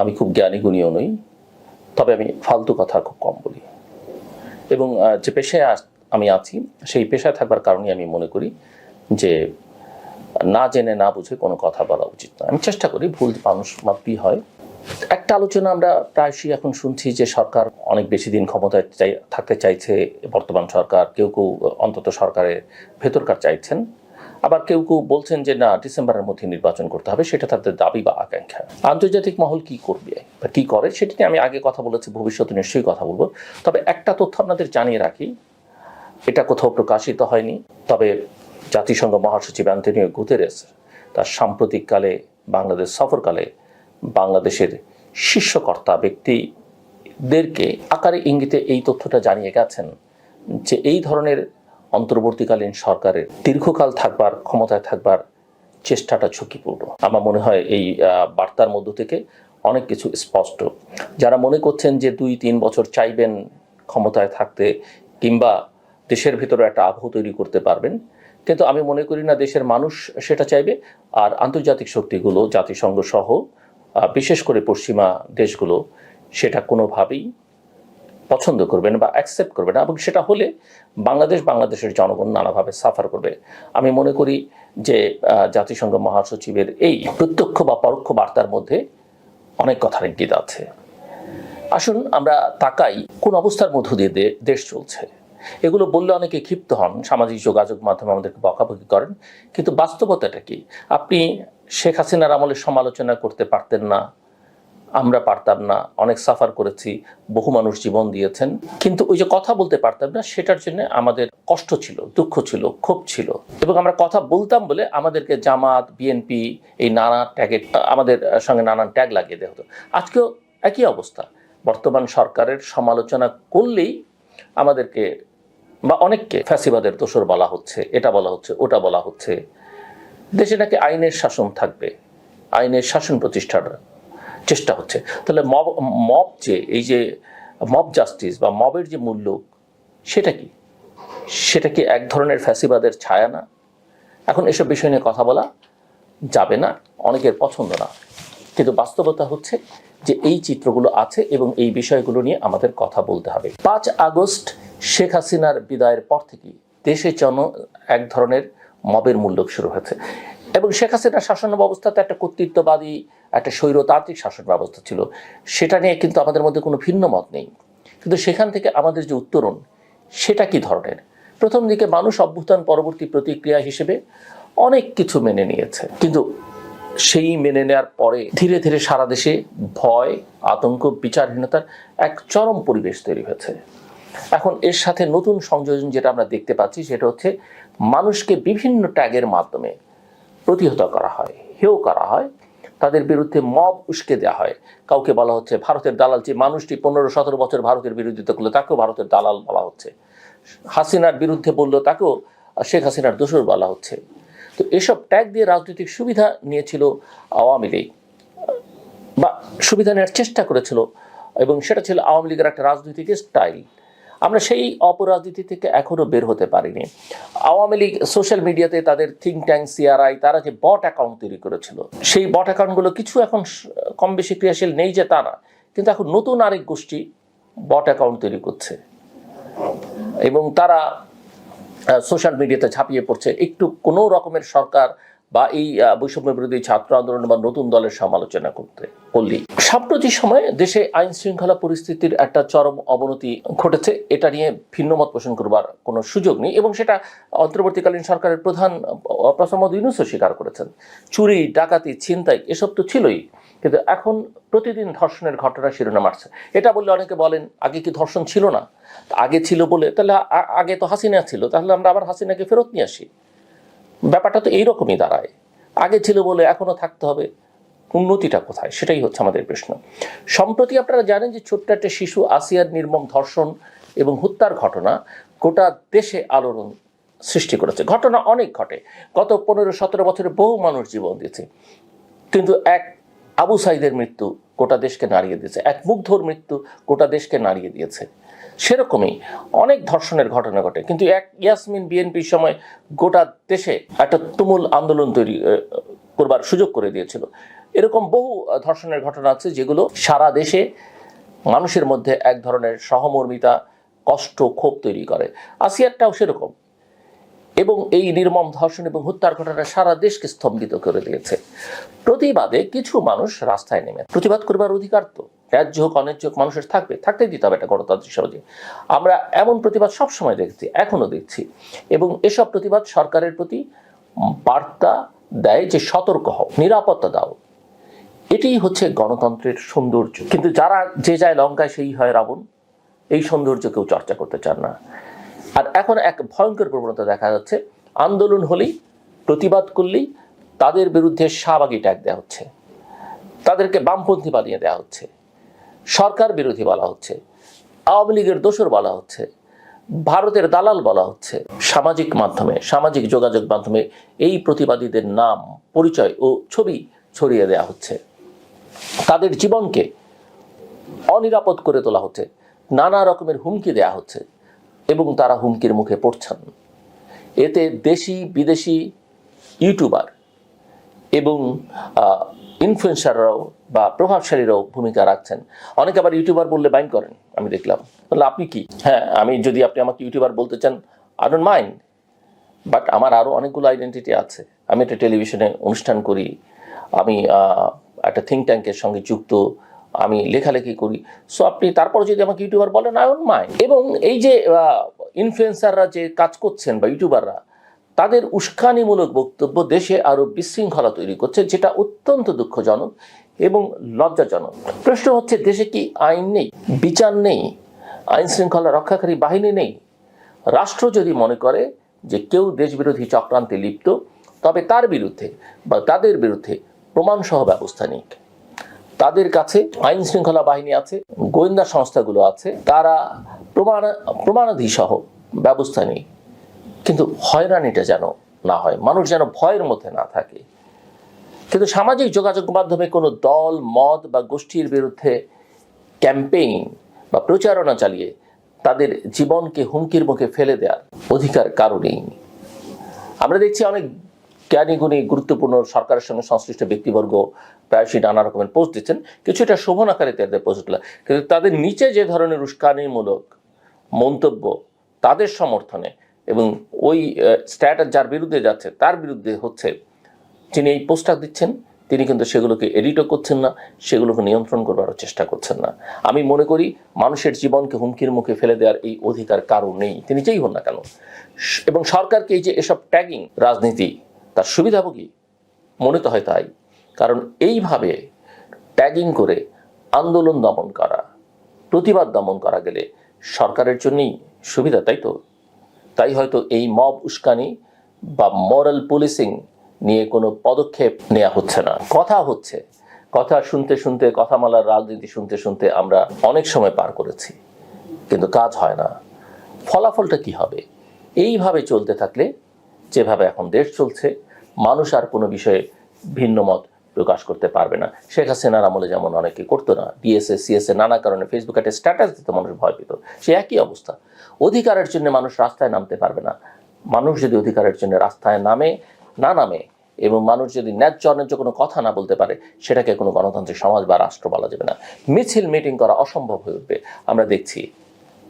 আমি খুব জ্ঞানী গুণীয় নই, তবে আমি ফালতু কথা খুব কম বলি। এবং যে পেশায় আমি আছি, সেই পেশায় থাকবার কারণে আমি মনে করি যে, না জেনে না বুঝে কোনো কথা বলা উচিত নয়। আমি চেষ্টা করি ভুল মানুষ মাত্রই হয়। একটা আলোচনা আমরা প্রায়শই এখন শুনছি যে সরকার অনেক বেশি দিন ক্ষমতায় চাই, থাকতে চাইছে, বর্তমান সরকার, কেউ কেউ অন্তত সরকারের ভেতরকার চাইছেন। আবার কেউ কেউ বলছেন যে না, ডিসেম্বরের মধ্যে নির্বাচন করতে হবে, সেটা তাদের দাবি বা আকাঙ্ক্ষা। আন্তর্জাতিক মহল কি করবে? বা কি করে? সেটি নিয়ে আমি আগে কথা বলেছি, ভবিষ্যতে নিশ্চয়ই কথা বলব। তবে একটা তথ্য আপনাদের জানিয়ে রাখি, এটা কোথাও প্রকাশিত হয়নি, তবে জাতিসংঘ মহাসচিব অ্যান্টনিও গুতেরেস তার সাম্প্রতিককালে বাংলাদেশ সফরকালে বাংলাদেশের শীর্ষকর্তা ব্যক্তিদেরকে আকারে ইঙ্গিতে এই তথ্যটা জানিয়ে গেছেন যে এই ধরনের অন্তর্বর্তীকালীন সরকারের দীর্ঘকাল থাকবার, ক্ষমতায় থাকবার চেষ্টাটা ঝুঁকিপূর্ণ। আমার মনে হয় এই বার্তার মধ্য থেকে অনেক কিছু স্পষ্ট। যারা মনে করছেন যে দুই, তিন বছর চাইবেন ক্ষমতায় থাকতে কিংবা দেশের ভিতরে একটা আবহ তৈরি করতে পারবেন, কিন্তু আমি মনে করি না দেশের মানুষ সেটা চাইবে। আর আন্তর্জাতিক শক্তিগুলো, জাতিসংঘ সহ বিশেষ করে পশ্চিমা দেশগুলো সেটা কোনোভাবেই পছন্দ করবেন বা অ্যাকসেপ্ট করবেন এবং সেটা হলে বাংলাদেশ বাংলাদেশের জনগণ নানাভাবে সাফার করবে। আমি মনে করি যে জাতিসংঘ মহাসচিবের এই প্রত্যক্ষ বা পরোক্ষ বার্তার মধ্যে অনেক কথার ইঙ্গিত আছে। আসুন আমরা তাকাই কোন অবস্থার মধ্য দিয়ে দেশ চলছে। এগুলো বললে অনেকে ক্ষিপ্ত হন, সামাজিক যোগাযোগ মাধ্যমে আমাদেরকে বকাবকি করেন, কিন্তু বাস্তবতাটা কি? আপনি শেখ হাসিনার আমলে সমালোচনা করতে পারতেন না আমরা পারতাম না। অনেক সাফার করেছি, বহু মানুষ জীবন দিয়েছেন। কিন্তু ওই যে কথা বলতে পারতাম না, সেটার জন্য আমাদের কষ্ট ছিল, দুঃখ ছিল, ক্ষোভ ছিল। এবং আমরা কথা বলতাম বলে আমাদেরকে জামাত বিএনপি এই নানা ট্যাগের আমাদের সঙ্গে নানান ট্যাগ লাগিয়ে দেওয়া হতো। আজকেও একই অবস্থা। বর্তমান সরকারের সমালোচনা করলেই আমাদেরকে বা অনেককে ফ্যাসিবাদের দোষর বলা হচ্ছে, এটা বলা হচ্ছে, ওটা বলা হচ্ছে। দেশে নাকি আইনের শাসন থাকবে, আইনের শাসন প্রতিষ্ঠার চেষ্টা হচ্ছে। তাহলে মব মব যে, এই যে মব জাস্টিস বা মবের যে মূল্য, সেটা কি? সেটা কি এক ধরনের ফ্যাসিবাদের ছায়া না? এখন এসব বিষয় নিয়ে কথা বলা যাবে না, অনেকের পছন্দ না। কিন্তু বাস্তবতা হচ্ছে যে এই চিত্রগুলো আছে এবং এই বিষয়গুলো নিয়ে আমাদের কথা বলতে হবে। পাঁচ আগস্ট শেখ হাসিনার বিদায়ের পর থেকেই দেশে জন, এক ধরনের মবের মূল্য শুরু হয়েছে। এবং শেখ হাসিনার শাসন ব্যবস্থাতে একটা কর্তৃত্ববাদী, একটা স্বৈরতান্ত্রিক শাসন ব্যবস্থা ছিল। সেটা নিয়ে কিন্তু আমাদের মধ্যে কোনো ভিন্ন মত নেই। কিন্তু সেখান থেকে আমাদের যে উত্তরণ, সেটা কি ধরনের? প্রথম দিকে মানুষ অভ্যুত্থান পরবর্তী প্রতিক্রিয়া হিসেবে অনেক কিছু মেনে নিয়েছে। কিন্তু সেই মেনে নেওয়ার পরে ধীরে ধীরে সারা দেশে ভয়, আতঙ্ক, বিচারহীনতার এক চরম পরিবেশ তৈরি হয়েছে। এখন এর সাথে নতুন সংযোজন যেটা আমরা দেখতে পাচ্ছি, সেটা হচ্ছে মানুষকে বিভিন্ন ট্যাগের মাধ্যমে প্রতিহত করা হয়, হেও করা হয়। তাদের বিরুদ্ধে মব উস্কে দেওয়া হয়। কাউকে বলা হচ্ছে ভারতের দালাল, যে মানুষটি পনেরো সতেরো বছর ভারতের বিরোধিতা করল, তাকেও ভারতের দালাল বলা হচ্ছে। হাসিনার বিরুদ্ধে বলল, তাকেও শেখ হাসিনার দোষর বলা হচ্ছে। তো এসব ট্যাগ দিয়ে রাজনৈতিক সুবিধা নিয়েছিল আওয়ামী লীগ। বা সুবিধা নেওয়ার চেষ্টা করেছিল, এবং সেটা ছিল আওয়ামী লীগের একটা রাজনৈতিক স্টাইল। আমরা সেই অপরাজনীতি থেকে এখনও বের হতে পারিনি। আওয়ামী লীগ সোশ্যাল মিডিয়াতে তাদের থিঙ্ক ট্যাঙ্ক সিআরআই তারা যে বট অ্যাকাউন্ট তৈরি করেছিল, সেই বট অ্যাকাউন্টগুলো কিছু এখন কম বেশি ক্রিয়াশীল নেই যে তা না। কিন্তু এখন নতুন আরেক গোষ্ঠী বট অ্যাকাউন্ট তৈরি করছে। এবং তারা সোশ্যাল মিডিয়াতে ঝাঁপিয়ে পড়ছে। একটু কোনো রকমের সরকার বা এই বৈষম্য বিরোধী ছাত্র আন্দোলন বা নতুন দলের সমালোচনা করতে করলি সাম্প্রতিক সময়ে দেশে আইন শৃঙ্খলা পরিস্থিতির একটা চরম অবনতি ঘটেছে। এটা নিয়ে ভিন্ন মত পোষণ করবার কোনো সুযোগ নেই এবং সেটা অন্তর্বর্তীকালীন সরকারের প্রধান প্রফেসর ইউনুসও স্বীকার করেছেন। চুরি, ডাকাতি, ছিনতাই, এসব তো ছিলই। কিন্তু এখন প্রতিদিন ধর্ষণের ঘটনা শিরোনাম আসছে। এটা বললে অনেকে বলেন, আগে কি ধর্ষণ ছিল না? আগে ছিল বলে, তাহলে আগে তো হাসিনা ছিল, তাহলে আমরা আবার হাসিনাকে ফেরত নিয়ে আসি। ব্যাপারটা তো এইরকমই দাঁড়ায়। আগে ছিল বলে এখনও থাকতে হবে। উন্নতিটা কোথায়? সেটাই হচ্ছে আমাদের প্রশ্ন। সম্প্রতি আপনারা জানেন যে ছোট্ট একটা শিশু আসিয়ার নির্মম ধর্ষণ এবং হত্যার ঘটনা গোটা দেশে আলোড়ন সৃষ্টি করেছে। ঘটনা অনেক ঘটে। গত পনেরো সতেরো বছরে বহু মানুষ জীবন দিয়েছে। কিন্তু এক আবু সাইদের মৃত্যু গোটা দেশকে নাড়িয়ে দিয়েছে। এক মুগ্ধর মৃত্যু গোটা দেশকে নাড়িয়ে দিয়েছে। সেরকমই অনেক ধর্ষণের ঘটনা ঘটে। কিন্তু এক ইয়াসমিন বিএনপির সময় গোটা দেশে একটা তুমুল আন্দোলন তৈরি করবার সুযোগ করে দিয়েছিল। এরকম বহু ধর্ষণের ঘটনা আছে যেগুলো সারা দেশে মানুষের মধ্যে এক ধরনের সহমর্মিতা, কষ্ট, ক্ষোভ তৈরি করে। আসিয়ারটাও সেরকম। এবং এই নির্মম ধর্ষণ এবং হত্যার ঘটনা সারা দেশকে স্তম্ভিত করে দিয়েছে। প্রতিবাদে কিছু মানুষ রাস্তায় নেমে প্রতিবাদ করবার অধিকার তো। ন্যায্য হোক, অন্যায্য হোক, মানুষের থাকবে। থাকতেই দিতে হবে একটা গণতান্ত্রিক সমাজে আমরা এমন প্রতিবাদ সবসময় দেখছি এখনও দেখছি। এবং এসব প্রতিবাদ সরকারের প্রতি বার্তা দেয় যে সতর্ক হও, নিরাপত্তা দাও। এটাই হচ্ছে গণতন্ত্রের সৌন্দর্য। কিন্তু যারা যে যায় লঙ্কায়, সেই হয় রাবণ। এই সৌন্দর্য কেউ চর্চা করতে চান না। আর এখন এক ভয়ঙ্কর প্রবণতা দেখা যাচ্ছে। আন্দোলন হলেই, প্রতিবাদ করলেই তাদের বিরুদ্ধে শাহবাগী ট্যাগ দেওয়া হচ্ছে। তাদেরকে বামপন্থী বানিয়ে দেওয়া হচ্ছে। সরকার বিরোধী বলা হচ্ছে। আওয়ামী লীগের দোসর বলা হচ্ছে। ভারতের দালাল বলা হচ্ছে। সামাজিক মাধ্যমে, সামাজিক যোগাযোগ মাধ্যমে এই প্রতিবাদীদের নাম, পরিচয় ও ছবি ছড়িয়ে দেওয়া হচ্ছে। তাদের জীবনকে অনিরাপদ করে তোলা হচ্ছে। নানা রকমের হুমকি দেয়া হচ্ছে। এবং তারা হুমকির মুখে পড়ছেন। এতে দেশি, বিদেশি ইউটিউবার এবং ইনফ্লুয়েন্সাররাও বা প্রভাবশালীরাও ভূমিকা রাখছেন। অনেকে আবার ইউটিউবার বললে বাইন করেন, আমি দেখলাম। তাহলে আপনি কি? হ্যাঁ আমি যদি আপনি আমাকে ইউটিউবার বলতে চান আই ডোন্ট মাইন্ড বাট আমার আরও অনেকগুলো আইডেন্টিটি আছে। আমি একটা টেলিভিশনে অনুষ্ঠান করি, আমি একটা থিঙ্ক ট্যাঙ্কের সঙ্গে যুক্ত আমি লেখালেখি করি। সো আপনি তারপর যদি আমাকে ইউটিউবার বলেন ডোন্ট মাইন্ড এবং এই যে ইনফ্লুয়েন্সাররা যে কাজ করছেন বা ইউটিউবাররা, তাদের উস্কানিমূলক বক্তব্য দেশে আরও বিশৃঙ্খলা তৈরি করছে, যেটা অত্যন্ত দুঃখজনক এবং লজ্জাজনক। প্রশ্ন হচ্ছে, দেশে কি আইন নেই, বিচার নেই আইন শৃঙ্খলা রক্ষাকারী বাহিনী নেই? রাষ্ট্র যদি মনে করে যে কেউ দেশবিরোধী চক্রান্তে লিপ্ত, তবে তার বিরুদ্ধে বা তাদের বিরুদ্ধে প্রমাণসহ ব্যবস্থা নিক। তাদের কাছে আইন শৃঙ্খলা বাহিনী আছে, গোয়েন্দা সংস্থাগুলো আছে, তারা প্রমাণ প্রমাণাধি সহ ব্যবস্থা নেই। কিন্তু হয়রানিটা যেন না হয়, মানুষ যেন ভয়ের মধ্যে না থাকে। কিন্তু সামাজিক যোগাযোগ মাধ্যমে কোনো দল, মত বা গোষ্ঠীর বিরুদ্ধে ক্যাম্পেইন বা প্রচারণা চালিয়ে তাদের জীবনকে হুমকির মুখে ফেলে দেওয়ার অধিকার কারণেই আমরা দেখছি অনেক জ্ঞানী গুণী গুরুত্বপূর্ণ সরকারের সঙ্গে সংশ্লিষ্ট ব্যক্তিবর্গ প্রায়শই নানা রকমের পোস্ট দিচ্ছেন। কিছুটা শোভন আকারে তাদের পোস্টগুলো কিন্তু তাদের নিচে যে ধরনের উস্কানিমূলক মন্তব্য তাদের সমর্থনে এবং ওই স্ট্যাটাস যার বিরুদ্ধে যাচ্ছে, তার বিরুদ্ধে হচ্ছে, যিনি এই পোস্টটা দিচ্ছেন, তিনি কিন্তু সেগুলোকে এডিটও করছেন না, সেগুলোকে নিয়ন্ত্রণ করবারও চেষ্টা করছেন না। আমি মনে করি মানুষের জীবনকে হুমকির মুখে ফেলে দেওয়ার এই অধিকার কারও নেই। তিনি যেই হন না কেন। এবং সরকারকে এই যে এসব ট্যাগিং রাজনীতি তার সুবিধাভোগী। মনে তো হয় তাই। কারণ এইভাবে ট্যাগিং করে আন্দোলন দমন করা, প্রতিবাদ দমন করা গেলে সরকারের জন্যই সুবিধা, তাই তো? তাই হয়তো এই মব উস্কানি বা মরাল পুলিশিং নিয়ে কোনো পদক্ষেপ নেওয়া হচ্ছে না। কথা হচ্ছে। কথা শুনতে শুনতে, কথামালার রাজনীতি শুনতে শুনতে আমরা অনেক সময় পার করেছি। কিন্তু কাজ হয় না। ফলাফলটা কি হবে? এইভাবে চলতে থাকলে যেভাবে এখন দেশ চলছে, মানুষ আর কোনো বিষয়ে ভিন্ন মত প্রকাশ করতে পারবে না। শেখ হাসিনার আমলে যেমন অনেকে করতো না ডিএসএ সিএসএ নানা কারণে ফেসবুকে একটা স্ট্যাটাস দিতে, মানুষ ভয় পেত। সে একই অবস্থা। অধিকারের জন্য মানুষ রাস্তায় নামতে পারবে না। মানুষ যদি অধিকারের জন্য রাস্তায় নামে, না নামে, এবং মানুষ যদি ন্যায্য অন্যায্য কোনো কথা না বলতে পারে, সেটাকে কোনো গণতান্ত্রিক সমাজ বা রাষ্ট্র বলা যাবে না। মিছিল মিটিং করা অসম্ভব হয়ে উঠবে। আমরা দেখছি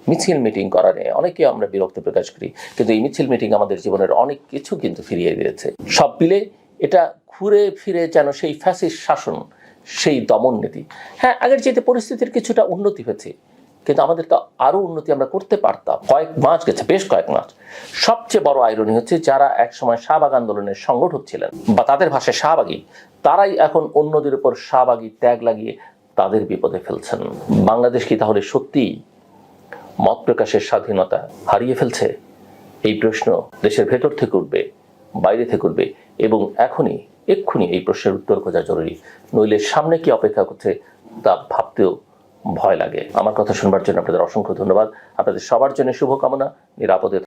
মিছিল মিটিং করা নিয়ে অনেকে আমরা বিরক্ত প্রকাশ করি, কিন্তু এই মিছিল মিটিং আমাদের জীবনের অনেক কিছু কিন্তু ফিরিয়ে দিয়েছে। সব মিলে এটা ঘুরে ফিরে যেন সেই ফ্যাসিস্ট শাসন, সেই দমন নীতি। হ্যাঁ আগের যেতে পরিস্থিতির কিছুটা উন্নতি হয়েছে, কিন্তু আমাদের তো আরও উন্নতি আমরা করতে পারতাম। কয়েক মাস গেছে, বেশ কয়েক মাস। সবচেয়ে বড় আইরনি হচ্ছে যারা একসময় শাহবাগ আন্দোলনের সংগঠক ছিলেন, বা তাদের ভাষায় শাহবাগী, তারাই এখন অন্যদের উপর শাহবাগী ট্যাগ লাগিয়ে তাদের বিপদে ফেলছেন। বাংলাদেশ কি তাহলে সত্যিই মত প্রকাশের স্বাধীনতা হারিয়ে ফেলছে? এই প্রশ্ন দেশের ভেতর থেকে উঠবে, বাইরে থেকে উঠবে এবং এখনই, এক্ষুনি এই প্রশ্নের উত্তর খোঁজা জরুরি। নইলে সামনে কি অপেক্ষা করছে তা ভাবতেও ভয় লাগে। আমার কথা শুনবার জন্য আপনাদের অসংখ্য ধন্যবাদ। আপনাদের সবার জন্য শুভকামনা। নিরাপদে